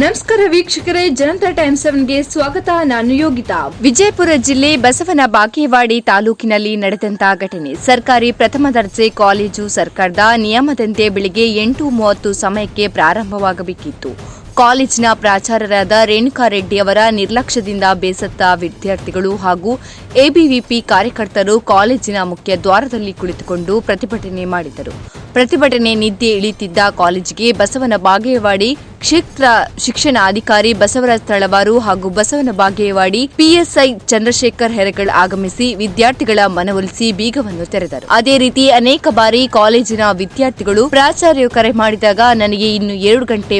ನಮಸ್ಕಾರ ವೀಕ್ಷಕರೇ, ಜನತಾ ಟೈಮ್ ಸೆವೆನ್ಗೆ ಸ್ವಾಗತ. ನಾನು ಯೋಗಿತಾ. ವಿಜಯಪುರ ಜಿಲ್ಲೆ ಬಸವನ ಬಾಗೇವಾಡಿ ತಾಲೂಕಿನಲ್ಲಿ ನಡೆದಂತಹ ಘಟನೆ. ಸರ್ಕಾರಿ ಪ್ರಥಮ ದರ್ಜೆ ಕಾಲೇಜು ಸರ್ಕಾರದ ನಿಯಮದಂತೆ ಬೆಳಿಗ್ಗೆ ಎಂಟು ಮೂವತ್ತು ಸಮಯಕ್ಕೆ ಪ್ರಾರಂಭವಾಗಬೇಕಿತ್ತು. ಕಾಲೇಜಿನ ಪ್ರಾಚಾರ್ಯರಾದ ರೇಣುಕಾರೆಡ್ಡಿ ಅವರ ನಿರ್ಲಕ್ಷ್ಯದಿಂದ ಬೇಸತ್ತ ವಿದ್ಯಾರ್ಥಿಗಳು ಹಾಗೂ ಎಬಿವಿಪಿ ಕಾರ್ಯಕರ್ತರು ಕಾಲೇಜಿನ ಮುಖ್ಯ ದ್ವಾರದಲ್ಲಿ ಕುಳಿತುಕೊಂಡು ಪ್ರತಿಭಟನೆ ಮಾಡಿದರು. ಪ್ರತಿಭಟನೆ ನಿದ್ದೆ ಇಳಿತಿದ್ದ ಕಾಲೇಜಿಗೆ ಬಸವನ ಬಾಗೇವಾಡಿ ಕ್ಷೇತ್ರ ಶಿಕ್ಷಣ ಅಧಿಕಾರಿ ಬಸವರಾಜ್ ತಳವಾರು ಹಾಗೂ ಬಸವನ ಬಾಗೇವಾಡಿ ಪಿಎಸ್ಐ ಚಂದ್ರಶೇಖರ್ ಹೆರಗಳ್ ಆಗಮಿಸಿ ವಿದ್ಯಾರ್ಥಿಗಳ ಮನವೊಲಿಸಿ ಬೀಗವನ್ನು ತೆರೆದರು. ಅದೇ ರೀತಿ ಅನೇಕ ಬಾರಿ ಕಾಲೇಜಿನ ವಿದ್ಯಾರ್ಥಿಗಳು ಪ್ರಾಚಾರ್ಯರು ಕರೆ ಮಾಡಿದಾಗ ನನಗೆ ಇನ್ನು ಎರಡು ಗಂಟೆ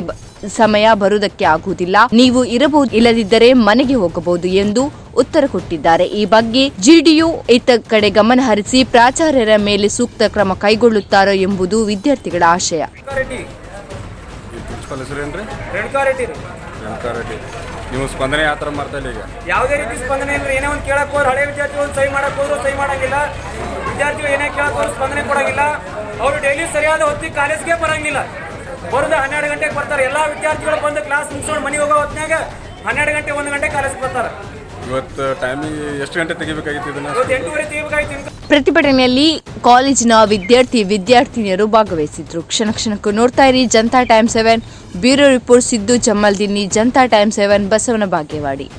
ಸಮಯ ಬರುವುದಕ್ಕೆ ಆಗುವುದಿಲ್ಲ. ನೀವು ಇರಬಹುದು ಇಲ್ಲದಿದ್ದರೆ ಮನೆಗೆ ಹೋಗಬಹುದು ಎಂದು ಉತ್ತರ ಕೊಟ್ಟಿದ್ದಾರೆ. ಈ ಬಗ್ಗೆ ಜಿಡಿಯು ಇತ್ತ ಕಡೆ ಗಮನ ಹರಿಸಿ ಪ್ರಾಚಾರ್ಯರ ಮೇಲೆ ಸೂಕ್ತ ಕ್ರಮ ಕೈಗೊಳ್ಳುತ್ತಾರೋ ಎಂಬುದು ವಿದ್ಯಾರ್ಥಿಗಳ ಆಶಯ. ನೀವು ಸ್ಪಂದನೆ ಯಾವ ಥರ ಮಾಡ್ತಾ ಇಲ್ಲ ಈಗ? ಯಾವುದೇ ರೀತಿ ಸ್ಪಂದನೆ ಇಲ್ಲ ಏನೇ ಒಂದು ಕೇಳಕ್ಕೆ ಹೋದ್ರೆ ಹಳೆ ವಿದ್ಯಾರ್ಥಿಗಳು ಸಹಿ ಮಾಡಕ್ಕೆ ಹೋದ್ರು ಸಹಿ ಮಾಡಂಗಿಲ್ಲ. ವಿದ್ಯಾರ್ಥಿಗಳು ಏನೇ ಕೇಳಕ್ಕೆ ಹೋದ್ರು ಸ್ಪಂದನೆ ಕೊಡಂಗಿಲ್ಲ. ಅವರು ಡೈಲಿ ಸರಿಯಾದ ಹೊತ್ತಿಗೆ ಕಾಲೇಜ್ಗೆ ಬರಂಗಿಲ್ಲ. ಬರೋದು ಹನ್ನೆರಡು ಗಂಟೆಗೆ ಬರ್ತಾರೆ. ಎಲ್ಲ ವಿದ್ಯಾರ್ಥಿಗಳು ಬಂದು ಕ್ಲಾಸ್ ಮುಗಿಸ್ಕೊಂಡು ಮನೆ ಹೋಗೋ ಹೊತ್ತಿನಾಗ ಹನ್ನೆರಡು ಗಂಟೆ ಒಂದು ಗಂಟೆ ಕಾಲೇಜ್ ಬರ್ತಾರೆ. ಇವತ್ತು ಟೈಮಿಗೆ ಎಷ್ಟು ಗಂಟೆ ತೆಗಿಬೇಕಾಗಿತ್ತು ಇದನ್ನ? ಇವತ್ತು ಎಂಟೂವರೆ ತೆಗಿಬೇಕಾಗಿತ್ತು ಪ್ರತಿಭಟನೆಯಲ್ಲಿ ಕಾಲೇಜಿನ ವಿದ್ಯಾರ್ಥಿ ವಿದ್ಯಾರ್ಥಿನಿಯರು ಭಾಗವಹಿಸಿದ್ರು. ಕ್ಷಣ ಕ್ಷಣಕ್ಕೂ ನೋಡ್ತಾ ಇರಿ Janata time seven. Bureau report Siddu Jammaldinni Janata time seven Basavana Bagewadi